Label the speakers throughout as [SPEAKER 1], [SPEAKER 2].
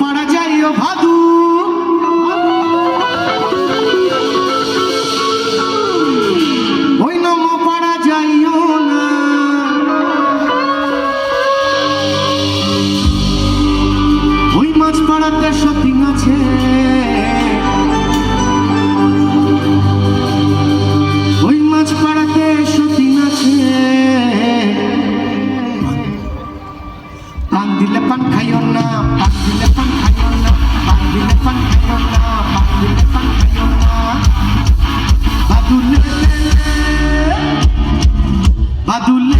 [SPEAKER 1] পাড়া যাইও ভাদু পাড়াতে শপিং আছে। ওই মাছ পাড়াতে শপিং আছে। পান দিলে পান খাইও না, পান দিলে পান Badulele, Badulele.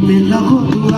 [SPEAKER 1] Me la go to